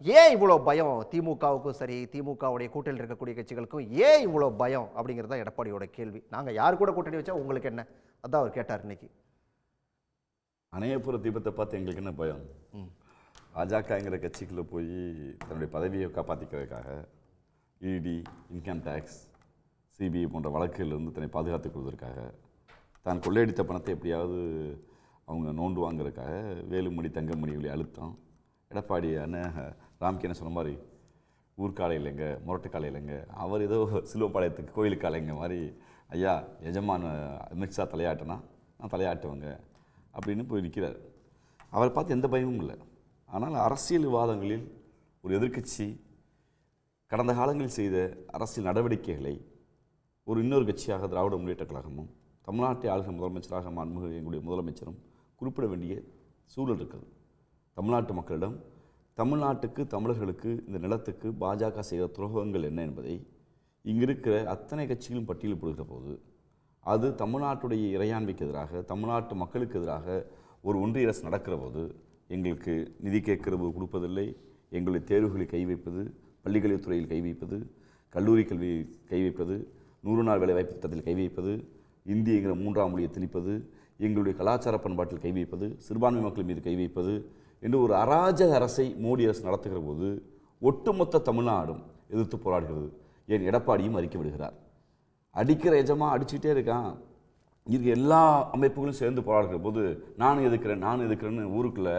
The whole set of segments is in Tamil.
ஏன் இவ்வளோ பயம் திமுகவுக்கும் சரி திமுகவுடைய கூட்டணியில் இருக்கக்கூடிய கட்சிகளுக்கும் ஏன் இவ்வளோ பயம் அப்படிங்கிறது தான் எடப்பாடியோட கேள்வி. நாங்கள் யார் கூட கூட்டணி வச்சா உங்களுக்கு என்ன? அதான் அவர் கேட்டார் இன்னைக்கு. அணையப்புற தீபத்தை பார்த்து எங்களுக்கு என்ன பயம். பாஜகங்கிற கட்சிக்குள்ளே போய் தன்னுடைய பதவியை காப்பாற்றிக்கிறதுக்காக இடி இன்கம் டேக்ஸ் சிபிஐ போன்ற வழக்குகளிலிருந்து தன்னை பாதுகாத்துக் கொள்வதற்காக தான் கொள்ளையடித்த பணத்தை எப்படியாவது அவங்க நோண்டு வாங்குறதுக்காக வேலுமணி தங்கமணி அழுத்தம். எடப்பாடி அண்ணன் ராம்கி என்ன சொன்ன மாதிரி ஊர்க்காலை இல்லைங்க முரட்டுக்காலை இல்லைங்க அவர் ஏதோ சிலுவப்பாளையத்துக்கு கோயிலுக்காலைங்க மாதிரி ஐயா எஜமான் அமித்ஷா தலையாட்டினா நான் தலையாட்டுவேங்க அப்படின்னு போய் நிற்கிறார் அவரை பார்த்து எந்த பயமும் இல்லை. ஆனால் அரசியல் விவாதங்களில் ஒரு எதிர்க்கட்சி கடந்த காலங்களில் செய்த அரசியல் நடவடிக்கைகளை ஒரு இன்னொரு கட்சியாக திராவிட முன்னேற்ற கழகமும் தமிழ்நாட்டை ஆளுகிற முதலமைச்சராக மாண்புமிகு எங்களுடைய முதலமைச்சரும் குறிப்பிட வேண்டிய சூழல் இருக்குது தமிழ்நாட்டு மக்களிடம் தமிழ்நாட்டுக்கு தமிழர்களுக்கு இந்த நிலத்துக்கு பாஜக செய்த துரோகங்கள் என்ன என்பதை இங்கிருக்கிற அத்தனை கட்சிகளும் பட்டியல் போடுகிற போது அது தமிழ்நாட்டுடைய இறையாண்மைக்கு எதிராக தமிழ்நாட்டு மக்களுக்கு எதிராக ஒரு ஒன்றிய அரசு நடக்கிற போது எங்களுக்கு நிதி கேட்கிற போது கொடுப்பதில்லை எங்களுடைய தேர்வுகளை கை வைப்பது பள்ளிக்கல்வித்துறையில் கை வைப்பது கல்லூரி கல்வி கை வைப்பது நூறு நாள் வேலைவாய்ப்பு திட்டத்தில் கை வைப்பது இந்தியங்கிற மூன்றாம் மொழியை திணிப்பது எங்களுடைய கலாச்சார பண்பாட்டில் கை வைப்பது சிறுபான்மை மக்கள் மீது கை வைப்பது என்று ஒரு அராஜக அரசை மோடி அரசு நடத்துகிற போது ஒட்டுமொத்த தமிழ்நாடும் எதிர்த்து போராடுகிறது. என் எடப்பாடியும் அறிக்கை விடுகிறார். அடிக்கிற எஜமா அடிச்சுக்கிட்டே இருக்கான். இருக்க எல்லா அமைப்புகளும் சேர்ந்து போராடுகிற போது நானும் எதுக்குறேன் நான் எதுக்குறேன்னு ஊருக்குள்ளே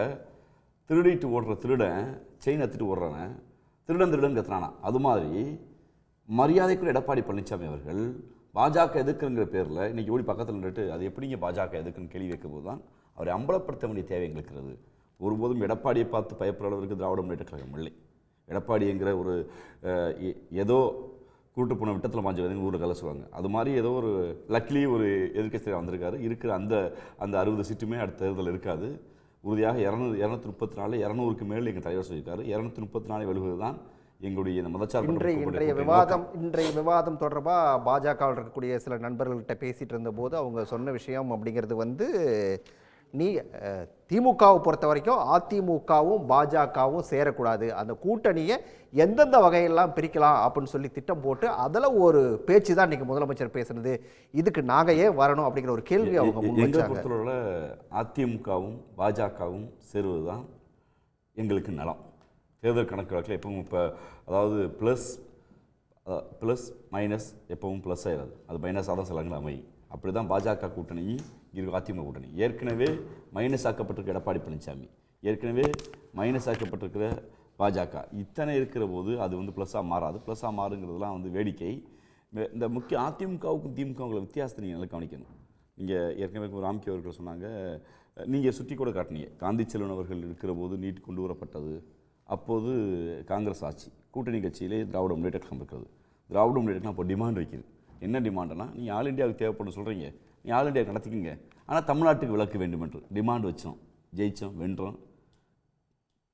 திருடிட்டு ஓடுற திருடன் செயின் எடுத்துட்டு ஓடுறவன் திருடன் திருடன் கத்துறானா அது மாதிரி மரியாதைக்குள்ள எடப்பாடி பழனிசாமி அவர்கள் பாஜக எதுக்குங்கிற பேரில் இன்னைக்கு ஓடி பக்கத்தில் நின்றுட்டு அது எப்படிங்க பாஜக எதுக்குன்னு கேள்வி வைக்கும்போது தான் அவரை அம்பலப்படுத்த வேண்டிய தேவை எங்களுக்கு ஒருபோதும் எடப்பாடியை பார்த்து பயப்படுற அளவிற்கு திராவிட முன்னேற்ற கழகம் இல்லை. எடப்பாடிங்கிற ஒரு எ- ஏதோ கூட்டு போன விட்டத்தில் மாஞ்ச விதைங்க ஊரில் கலை சொல்லுவாங்க. அது மாதிரி ஏதோ ஒரு லக்லி ஒரு எதிர்க்கட்சியில் வந்திருக்காரு. இருக்கிற அந்த அந்த அறுபது சீட்டுமே அடுத்த தேர்தல் இருக்காது. உறுதியாக இரநூறு இரநூத்தி முப்பத்தி நாலு இரநூறுக்கு மேல் எங்கள் தலைவர் சொல்லியிருக்காரு. இரநூத்தி முப்பத்தி நாலு வெளுவது தான் எங்களுடைய இந்த மதச்சார்பற்ற இன்றைய இன்றைய விவாதம் இன்றைய விவாதம் தொடர்பாக பாஜகவில் இருக்கக்கூடிய சில நண்பர்கள்கிட்ட பேசிட்டு இருந்தபோது அவங்க சொன்ன விஷயம் அப்படிங்கிறது வந்து நீ திமுகவை பொறுத்த வரைக்கும் அதிமுகவும் பாஜகவும் சேரக்கூடாது. அந்த கூட்டணியை எந்தெந்த வகையெல்லாம் பிரிக்கலாம் அப்படின்னு சொல்லி திட்டம் போட்டு அதில் ஒரு பேச்சு தான் இன்னைக்கு முதலமைச்சர் பேசுனது. இதுக்கு நாங்கள் ஏன் வரணும் அப்படிங்கிற ஒரு கேள்வி அவங்க எங்களை பொறுத்தளவில் அதிமுகவும் பாஜகவும் சேருவது தான் எங்களுக்கு நலம். தேர்தல் கணக்கு வழக்கில் எப்பவும் இப்போ அதாவது ப்ளஸ் ப்ளஸ் மைனஸ் எப்பவும் ப்ளஸ் ஆகிடாது அது மைனஸாக தான் சிலங்கள் அமையும். அப்படி தான் பாஜக கூட்டணி இருக்கு அதிமுக கூட்டணி. ஏற்கனவே மைனஸ் ஆக்கப்பட்டிருக்க எடப்பாடி பழனிசாமி ஏற்கனவே மைனஸ் ஆக்கப்பட்டிருக்கிற பாஜக. இத்தனை இருக்கிற போது அது வந்து ப்ளஸ்ஸாக மாறாது. ப்ளஸ்ஸாக மாறுங்கிறதுலாம் வந்து வேடிக்கை. இந்த- முக்கிய அதிமுகவுக்கும் திமுகவுங்களை வித்தியாசத்தை நீங்கள் நல்லா கவனிக்கணும். நீங்கள் ஏற்கனவே ராம்கே அவர்கள் சொன்னாங்க நீங்கள் சுற்றி கூட காட்டினீங்க. காந்தி செல்வன் அவர்கள் இருக்கிற போது நீட் கொண்டு வரப்பட்டது. அப்போது காங்கிரஸ் ஆட்சி கூட்டணி கட்சியிலே திராவிட முன்னேற்ற கழகம் இருக்கிறது. திராவிட முன்னேற்றம் அப்போ டிமாண்ட் வைக்கிது. என்ன டிமாண்டுனா நீங்கள் ஆல் இந்தியாவுக்கு தேவைப்படும் சொல்கிறீங்க நீ ஆல் இண்டியா நடத்திக்கிங்க. ஆனால் தமிழ்நாட்டுக்கு விளக்கு வேண்டும் என்று டிமாண்ட் வச்சோம். ஜெயிச்சோம் வென்றோம்.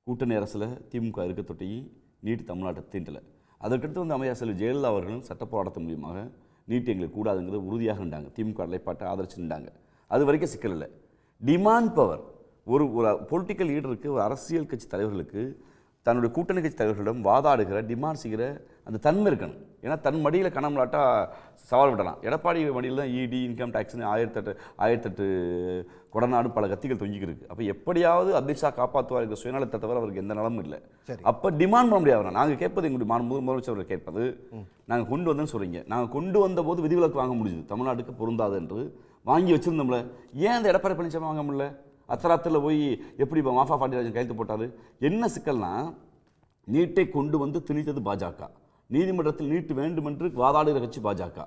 கூட்டணி அரசில் திமுக இருக்க தொட்டையும் நீட் தமிழ்நாட்டை தீண்டலை. அதற்கடுத்து வந்து அமையா செல்வி ஜெயலலிதா அவர்களும் சட்ட போராட்டத்தின் மூலியமாக நீட் எங்களுக்கு கூடாதுங்கிறது உறுதியாக நின்றாங்க திமுக நிலைப்பாட்டை ஆதரிச்சு நின்றாங்க. அது வரைக்கும் சிக்கல் இல்லை. டிமாண்ட் பவர் ஒரு ஒரு பொலிட்டிக்கல் லீடருக்கு ஒரு அரசியல் கட்சி தலைவர்களுக்கு தன்னுடைய கூட்டணி கட்சி தலைவர்களிடம் வாதாடுகிற டிமாண்ட் செய்கிற அந்த தன்மை இருக்கணும். ஏன்னா தன் மடியில் கணம்லாட்டா சவால் விடலாம். எடப்பாடி மடியில் தான் இடி இன்கம் டேக்ஸ்னு ஆயிரத்தெட்டு ஆயிரத்தெட்டு கொடநாடு பல கத்திகள் தொங்கிக்கு இருக்கு. அப்போ எப்படியாவது அமித்ஷா காப்பாற்றுவார் என்ற சுயநலத்தை தவிர அவருக்கு எந்த நலமும் இல்லை. அப்போ டிமாண்ட் பண்ண முடியாது. நாங்கள் கேட்பது எங்களுடைய மாநில முதல் முதலமைச்சர் அவர்கள் கேட்பது நாங்கள் கொண்டு வந்தேன்னு சொல்றீங்க. நாங்கள் கொண்டு வந்த போது விதிவிலக்கு வாங்க முடியுது தமிழ்நாட்டுக்கு பொருந்தாது என்று வாங்கி வச்சிருந்தோம்ல. ஏன் அந்த எடப்பாடி பழனிசாமி வாங்க முடியல? அத்தராத்தில் போய் எப்படி இப்போ மாஃபா பாண்டியராஜன் கையெழுத்து போட்டாரு? என்ன சிக்கல்னா நீட்டை கொண்டு வந்து திணித்தது பாஜக. நீதிமன்றத்தில் நீட் வேண்டுமென்று வாதாடுகிற கட்சி பாஜக.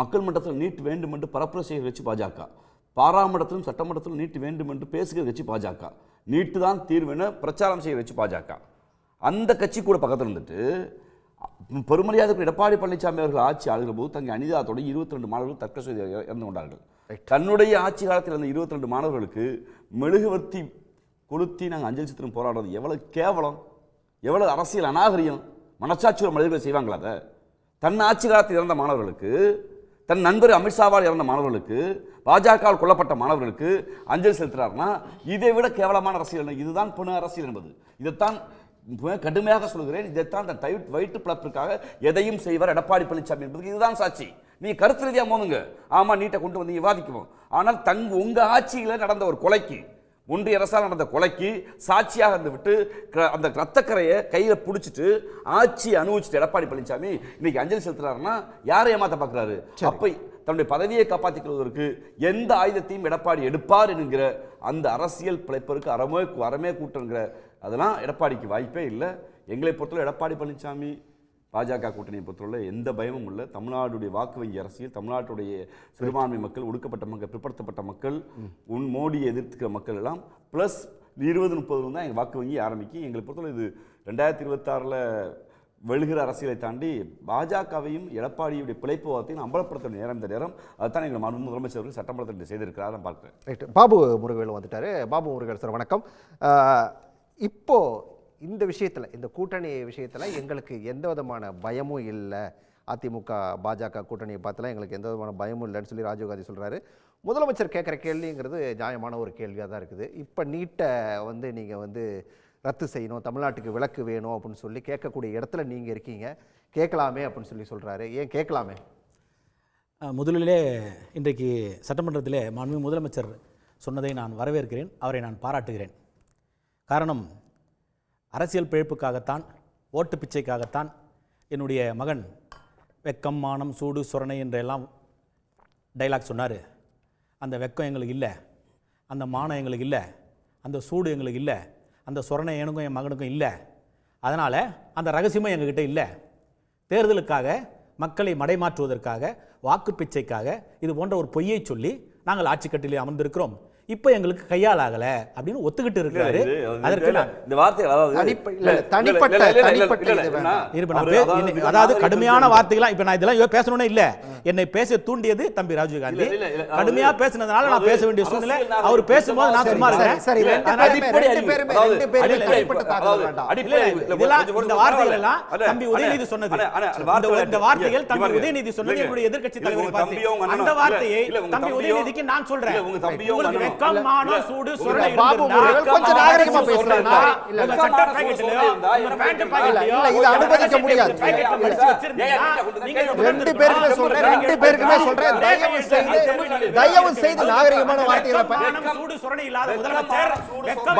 மக்கள் மன்றத்தில் நீட் வேண்டுமென்று பரப்புரை செய்கிற கட்சி பாஜக. பாராமன்றத்திலும் சட்டமன்றத்திலும் நீட் வேண்டும் என்று பேசுகிற கட்சி பாஜக. நீட்டு தான் தீர்வுன்னு பிரச்சாரம் செய்கிற கட்சி பாஜக. அந்த கட்சி கூட பக்கத்தில் இருந்துட்டு பெருமரியாதைக்கு எடப்பாடி பழனிசாமி அவர்கள் ஆட்சி ஆளுகிற போது தங்க அனிதாத்தோட இருபத்தி ரெண்டு மாணவர்கள் தற்கொலை இறந்து கொண்டார்கள். தன்னுடைய ஆட்சி காலத்தில் இருந்த இருபத்தி ரெண்டு மாணவர்களுக்கு மெழுகுவர்த்தி கொளுத்தி நாங்கள் அஞ்சலி சித்திரம் போராடுறது எவ்வளவு கேவலம் எவ்வளவு அரசியல் அநாகரியம் மனசாட்சியோட மனிதர்கள் செய்வாங்களா அதை? தன் ஆட்சி காலத்தில் இறந்த மாணவர்களுக்கு தன் நண்பர் அமித்ஷாவால் இறந்த மாணவர்களுக்கு பாஜகவால் கொல்லப்பட்ட மாணவர்களுக்கு அஞ்சலி செலுத்துறாருன்னா இதை விட கேவலமான அரசியல்? இதுதான் பொண்ணு அரசியல் என்பது. இதைத்தான் கடுமையாக சொல்கிறேன் இதைத்தான் தன் தை- வயிற்று பிளப்பிற்காக எதையும் செய்வார் எடப்பாடி பழனிசாமி என்பதுக்கு இதுதான் சாட்சி. நீ கருத்து ரீதியா மோதுங்க. ஆமா நீட்டை கொண்டு வந்து விவாதிக்குவோம். ஆனால் தங்க உங்க ஆட்சியில நடந்த ஒரு கொலைக்கு ஒன்றிய அரசால் நடந்த கொலைக்கு சாட்சியாக இருந்து விட்டு க- அந்த ரத்தக்கரையை கையில பிடிச்சிட்டு ஆட்சி அனுபவிச்சுட்டு எடப்பாடி பழனிசாமி இன்னைக்கு அஞ்சலி செலுத்துறாருன்னா யாரை ஏமாத்த பார்க்கறாரு அப்ப தன்னுடைய பதவியை காப்பாற்றிக் கொள்வதற்கு எந்த ஆயுதத்தையும் எடப்பாடி எடுப்பார் என்கிற அந்த அரசியல் பிழைப்பதற்கு அறமே அறமே கூட்டங்கிற அதெல்லாம் எடப்பாடிக்கு வாய்ப்பே இல்லை. எங்களை பொறுத்தவரை எடப்பாடி பழனிசாமி பாஜக கூட்டணியை பொறுத்தவரை எந்த பயமும் இல்லை. தமிழ்நாடுடைய வாக்கு வங்கி அரசியல் தமிழ்நாட்டுடைய சிறுபான்மை மக்கள் ஒடுக்கப்பட்ட மக்கள் பிற்படுத்தப்பட்ட மக்கள் உன் மோடியை எதிர்த்துக்கிற மக்கள் எல்லாம் ப்ளஸ் இருபது முப்பதுல தான் எங்கள் வாக்கு வங்கி ஆரம்பிக்கும் எங்களை பொறுத்தவரை இது ரெண்டாயிரத்தி இருபத்தாறில் வெளுகிற அரசியலை தாண்டி பாஜகவையும் எடப்பாடியுடைய பிழைப்பு வார்த்தையும் அம்பலப்படுத்த நேரம் இந்த நேரம். அதுதான் எங்கள் மாண்பு முதலமைச்சர் அவர்கள் சட்டமன்றத்தில் செய்திருக்கிறார் நான் ரைட் பாபு முருகவேல் வந்துட்டார். பாபு முருகவேல் சார் வணக்கம். இப்போது இப்போ இந்த விஷயத்தில் இந்த கூட்டணி விஷயத்தில் எங்களுக்கு எந்த விதமான பயமும் இல்லை. அதிமுக பாஜக கூட்டணியை பார்த்துலாம் எங்களுக்கு எந்த விதமான பயமும் இல்லைன்னு சொல்லி ராஜீவ்காந்தி சொல்கிறாரு முதலமைச்சர் கேட்குற கேள்விங்கிறது நியாயமான ஒரு கேள்வியாக தான் இருக்குது. இப்போ நீட்டை வந்து நீங்கள் வந்து ரத்து செய்யணும் தமிழ்நாட்டுக்கு விளக்கு வேணும் அப்படின்னு சொல்லி கேட்கக்கூடிய இடத்துல நீங்கள் இருக்கீங்க. கேட்கலாமே அப்படின்னு சொல்லி சொல்கிறாரு ஏன் கேட்கலாமே? முதலிலே இன்றைக்கு சட்டமன்றத்திலே மாண்பு முதலமைச்சர் சொன்னதை நான் வரவேற்கிறேன். அவரை நான் பாராட்டுகிறேன். காரணம் அரசியல் பிழைப்புக்காகத்தான் ஓட்டு பிச்சைக்காகத்தான் என்னுடைய மகன் வெக்கம் மானம் சூடு சுரணை என்றெல்லாம் டைலாக் சொன்னார். அந்த வெக்கம் எங்களுக்கு இல்லை அந்த மானம் எங்களுக்கு இல்லை அந்த சூடு எங்களுக்கு இல்லை அந்த சுரணை எனக்கும் என் மகனுக்கும் இல்லை. அதனால் அந்த ரகசியமும் எங்ககிட்ட இல்லை. தேர்தலுக்காக மக்களை மடைமாற்றுவதற்காக வாக்கு பிச்சைக்காக இது போன்ற ஒரு பொய்யை சொல்லி நாங்கள் ஆட்சி கட்டிலே அமர்ந்திருக்கிறோம். இப்போ எங்களுக்கு கையால் ஆகல அப்படின்னு ஒத்துக்கிட்டு அது அதற்கு இந்த வார்த்தைகள் அதாவது கடுமையான வார்த்தைகளாம் இப்ப நான் இதெல்லாம் பேசணும்னே இல்ல என்னை பேச தூண்டியது தம்பி ராஜீவ் காந்தி கடுமையா பேசினதுனால நான் பேச வேண்டிய சூழ்நிலை அவர் பேசும்போது நான் சும்மா இருக்கேன் இந்த வார்த்தைகள். எல்லாம் தம்பி உதயநிதி சொன்னது இந்த- வார்த்தை. வார்த்தைகள் தம்பி. உதயநிதி சொன்னது. என்னுடைய எதிர்க்கட்சி இல்ல, தலைவரை அந்த. வார்த்தையை தம்பி உதயநிதிக்கு நான் சொல்றேன் இல்ல, உங்க தம்பியோ, உங்களுக்கு உங்க வெக்கம் அண்ணனோ. மானம் இல்ல, சூடு சுரணை பாபு இருந்தா, முருகன் கொஞ்சம் நாகரிகமா. மானம் இல்ல, சட்ட பாக்கெட்லயோ, பேண்ட்? பாக்கெட்லயோ, இல்ல, இது அனுமதிக்க முடியாது. ரெண்டு பேருக்குமே சொல்றேன் ரெண்டு பேருக்குமே சொல்றேன் தயவு செய்து தயவு செய்து நாகரிகமான வார்த்தைகளை சூடு சுரணை இல்லாத முதலமைச்சர்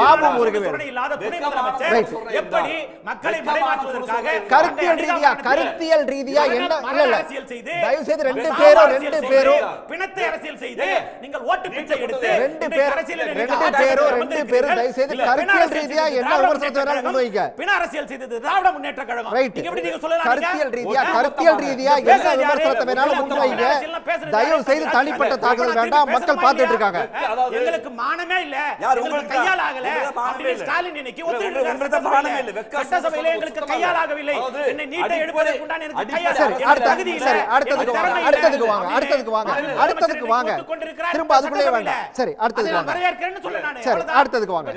பாபு முருகவேல். சுரணை இல்லாத துணை முதலமைச்சர். எப்படி மக்களை மடைமாற்றுவதற்காக கருத்தியல் ரீதியா கருத்தியல் ரீதியா என்ன இல்ல இல்ல அரசியல் செய்து தயவு செய்து ரெண்டு பேரும் ரெண்டு பேரும் பிணத்தை அரசியல் செய்து நீங்கள் ஓட்டு பிச்சை எடுத்து ரெண்டு பேர் ரெண்டு நீங்கள் பேரும் ஆட்சியில் ரெண்டு பேரும் தயவு செய்து இல்ல, பிண கருத்தியல் அரசியல் ரீதியா செய்தது என்ன திராவிட விமர்சனத்தை வேணாலும் முன்னேற்ற முன்வைக்க கழகம், பிண அரசியல் செய்தது திராவிட முன்னேற்ற கழகம் ரைட் நீங்க எப்படி நீங்க சொல்லலாம் கருத்தியல் நீங்க? ரீதியா ஓ, கருத்தியல் ரீதியா இந்த என்ன பேசுறது யாரு? விமர்சனத்தை வேணாலும் இல்ல, முன்வைங்க அரசியல்லாம் பேசுறது தயவு யாரு? செய்து தனிப்பட்ட தாக்குதல் அப்ப வேண்டாம் திருப்பி மக்கள் பேசணுமா பார்த்துட்டு இல்லையா? இருக்காங்க அதாவது- எங்களுக்கு மானமே இல்ல யார் எங்களுக்கு உங்களுக்கு கையால் ஆகல உங்களுக்கு மானமே அப்படின்னு இல்ல. ஸ்டாலின் இன்னைக்கு இல்ல, ஒத்துக்கிட்டு உங்களுக்கு இருக்காரு உங்களுக்கு மானமே இல்ல. சட்டசபையில. வெக்கம் சட்டசபையில சுத்தமா எங்களுக்கு சுத்தமா கையால் இல்ல. ஆகவில்லை அதாவது என்னை நீட்டை அடிப்படை- எடுப்பதற்கு உண்டான எனக்கு அடிப்படை கையால் சரி எனக்கு அடுத்த தகுதி இல்ல. சரி அடுத்ததுக்கு எனக்கு வாங்க. அடுத்ததுக்கு வாங்க அப்படின்னு அடுத்ததுக்கு வாங்க முதலமைச்சர் அடுத்ததுக்கு இன்னைக்கு வாங்க ஒத்துக்கொண்டிருக்கிறார் திரும்ப அதுக்குள்ளே சட்டசபையில. வேண்டாம் சரி அடுத்ததுக்கு வாங்க. சரி. அடுத்ததுக்கு வாங்க.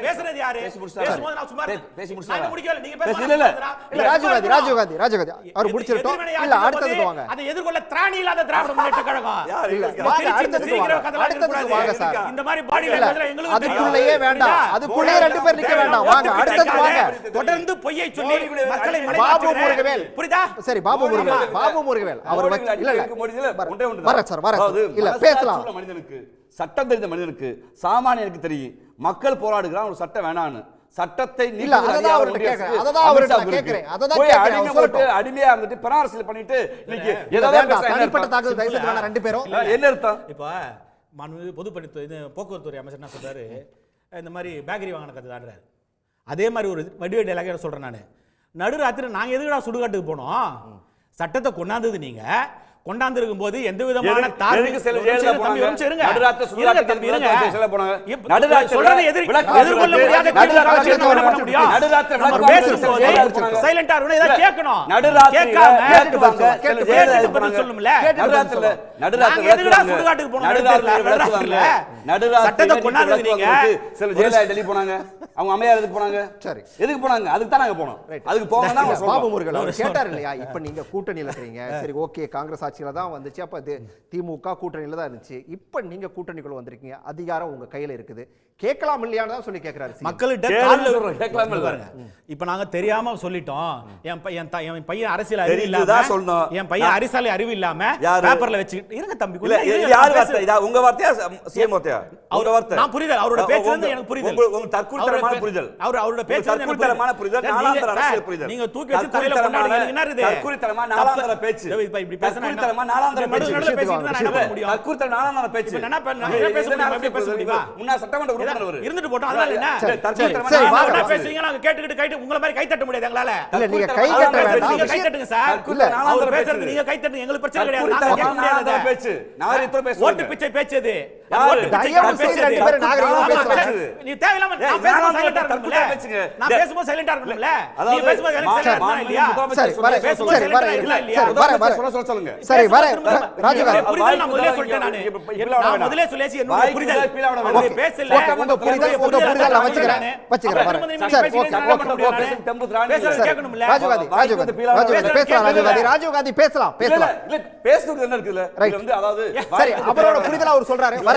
பேசுறது யாரு பேசி முடிச்சிட்டாரு. பேசும்போது நான் சும்மா பே- பேசி இருக்கேன். முடிச்சிட்டாரு. நான் முடிக்கல நீங்க பேசி- பேச இல்ல, இல்ல. இல்ல ராஜீவ்காந்தி ராஜீவ்காந்தி ராஜீவ்காந்தி அவர் முடிச்சிட்டோம் இல்ல அடுத்ததுக்கு வாங்க அதை எதிர்கொள்ள திராணி இல்லாத திராவிட முன்னேற்ற கழகம் அடுத்ததுக்கு வாங்க. அடுத்ததுக்கு சார். இந்த மாதிரி எங்களுக்கு அதுக்குள்ளேயே. வேண்டாம் புரியுதா? அதுக்குள்ளேயே ரெண்டு பேர் நிக்க வேண்டாம் வாங்க அடுத்ததுக்கு வாங்க தொடர்ந்து பொய்யை சொல்லி மக்களை பாபு முருகவேல் புரியுதா சரி பாபு முருகவேல் பாபு முருகவேல் அவர் இல்ல இல்ல வர- ஒன்றே ஒன்றுதான். வர சார் வர இல்ல பேசலாம் மனிதனுக்கு சட்டம் தெரிந்த மனிதனுக்கு சாமானியனுக்கு தெரியும். மக்கள் போராடுகிறான் ஒரு சட்டம் வேணான்னு. சட்டத்தை அடிமையா இருந்துட்டு பெனாரசியல் பண்ணிட்டு ரெண்டு பேரும். என்ன அர்த்தம்? இப்போ மனு பொதுப்பணித்துறை இது போக்குவரத்துறை அமைச்சர் என்ன சொல்றாரு? இந்த மாதிரி பேக்கரி வாங்கின கதை அதே மாதிரி ஒரு வடிவே டைலாக சொல்றேன் நான். நடுராத்திரி நாங்க எதுக்குடா சுடுகாட்டுக்கு போனோம்? சட்டத்தை கொண்டாந்தது நீங்க. கொண்டாந்திருக்கும் போது எந்த விதமான தார்மீக-. நடுராத்திரி. நடுராத்திரி நடுராத்திரி எதிர்கொள்ள முடியாத நடுராத்திரி? நடுராத்திரி கேட்கணும். நடுராத்திரியில கேட்காம கேட்டு வாங்க, சில கேட்டு ஜெயில்ல கேட்டு இருப்பாங்க. பதில் சொல்லணும்ல. கேட்டு பதில் நடுராத்திரில சொல்லணும். நடுராத்திரி சில ஜெயலலிதா டெல்லி போனாங்க. அவங்க அம்மையார் எதுக்கு போனாங்க? சரி. எதுக்கு போனாங்க? அதுக்கு தான் நாங்க போனோம். அதுக்கு இல்ல, தான் பாபு முருகன் அவர் கேட்டார் இல்லையா இப்ப நீங்க கூட்டணியில இருக்கிறீங்க. சரி ஓகே காங்கிரஸ் ஆட்சியில தான் வந்துச்சு. அப்ப திமுக கூட்டணியில தான் இருந்துச்சு. இப்ப நீங்க கூட்டணிக்குள்ள வந்திருக்கீங்க. அதிகாரம் உங்க கையில இருக்குது. கேட்கலாம் இல்லையான்னு தான் சொல்லி கேட்கிறாரு. மக்கள்கிட்ட கேட்கலாமே. பாருங்க. இப்ப நாங்க தெரியாம சொல்லிட்டோம். என் பையன் என் த- என் பையன் அரசியல் அறிவு இல்லாம. என் பையன் அரசியல் அறிவு இல்லாம? பேப்பர்ல வச்சுக்கிட்டு இருங்க தம்பி இல்ல யார் வார்த்தை இதா உங்க வார்த்தையா சிஎம் வார்த்தையா உங்க அவர் வார்த்தை நான் புரிதல் அவரோட பேச்சு வந்து எனக்கு புரிதல் உங்க- உங்க தற்குறித்தனமான அவரோட புரிதல் அவர் அவரோட பேச்சு தற்குறித்தனமான புரிதல் நாலாந்தர அரசியல் புரிதல் நீங்க தூக்கி வச்சு தலையில கொண்டாடுறீங்க என்ன இது தற்குறித்தனமா நாலாந்தர பேச்சு இப்ப இப்ப இப்படி பேசினா? தற்குறித்தனமா நாலாந்தர பேச்சு நடுவுல பேசிட்டு நான் என்ன பண்ண முடியும் தற்குறித்தன நாலாந்தர பேச்சு என்ன பண்ண- என்ன பேச முடியுமா? எப்படி பேச? முடியுமா? முன்னாள் சட்டமன்ற உறுப்பினர் அவரு. இருந்துட்டு போட்டோம் அதனால என்ன தற்குறித்தனமா நாலாந்தர. பேசுவீங்க நாங்க கேட்டுக்கிட்டு கைட்டு உங்களை மாதிரி கை தட்ட முடியாது எங்களால இல்ல நீங்க கை நாலாந்தர வேண்டாம். கை தட்டுங்க சார் நாலாந்தர பேசுறது. நீங்க கை தட்டுங்க எங்களுக்கு பிரச்சனை கிடையாது நாங்க கேட்க முடியாது. பேச்சு. நாகரிகத்தோட பேசுவாங்க. ஓட்டு பிச்சை பிச்சை தயவு நீ தேவையில்லாம நான் பேசும்போது சைலண்டா இருக்கணும்ல. நான். பேசும்போது சைலண்டா இருக்கணும்ல பேசும்போது சைலண்டா இல்லையா? சரி, சரி. சொல்ல சொல்ல சொல்லுங்க சரி. புரிதல் நான் முதல்ல சொல்லிட்டேன் நானு. நான். முதல்லே புரிதல். பேசல. உங்க புரிதல் உங்க புரிதல் நான் வச்சுக்கிறேன். வச்சுக்கிறேன் சரி ஓகே ஓகே பேசலாம் பேசலாம் பேசலாம் இல்ல, பேசுறது என்ன இருக்குல்ல. இது வந்து அதாவது சரி வாய்க்கு அவரோட முதல் புரிதல் அவர் சொல்றாரு வர